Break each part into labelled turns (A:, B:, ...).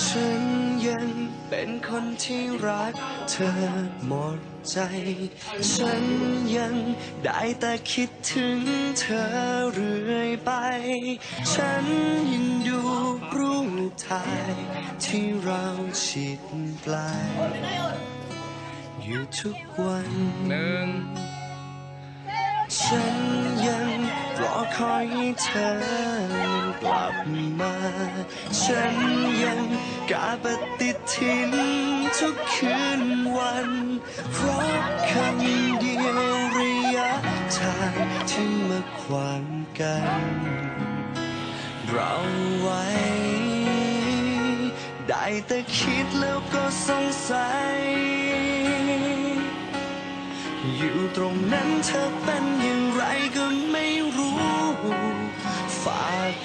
A: ฉันยังเป็นคนที่รักเธอหมดใจ ฉันยังได้แต่คิดถึงเธอเรื่อยไป ฉันยังดูรูปถ่ายที่เราชิดไกลอยู่ทุกวัน
B: หนึ่ง
A: ฉันยัง รอคอยให้เธอกลับมา ฉันยังกาปฏิทินทุกคืนวันเพราะคำเดียวระยะทางที่มาขวางกัน เราไว้ ได้แต่คิดแล้วก็สงสัย อยู่ตรงนั้นเธอเป็น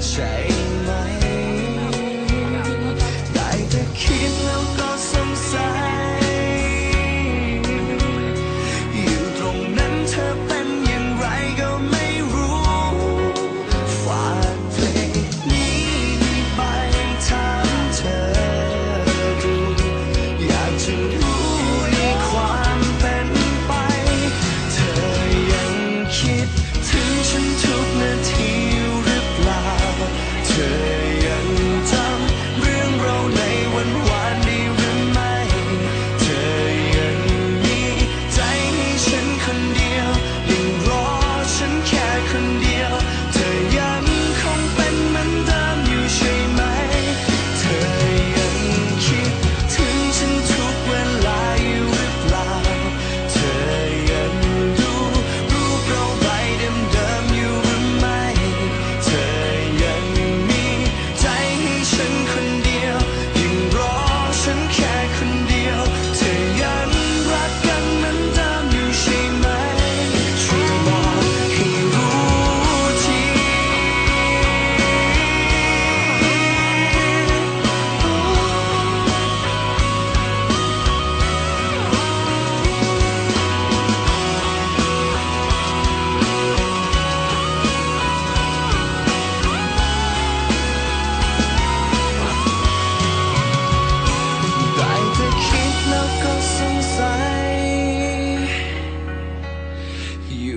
A: ใ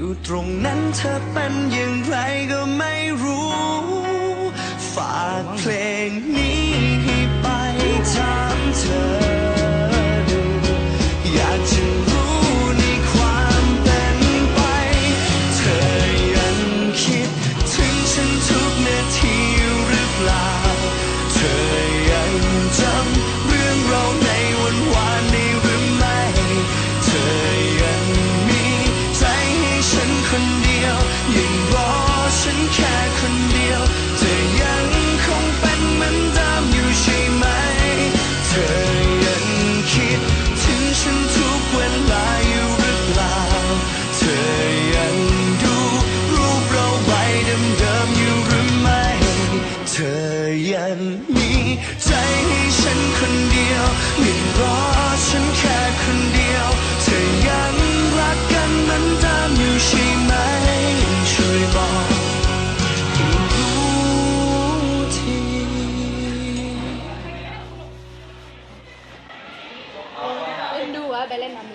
A: อยู่ตรงนั้นเธอเป็นอย่างไรก็ไม่รู้ ฝากเพลงนี้ให้ไปถามเธออยากจะรู้ในความเป็นไป เธอยังคิดถึงฉันทุกนาทีหรือเปล่า Belén a mí.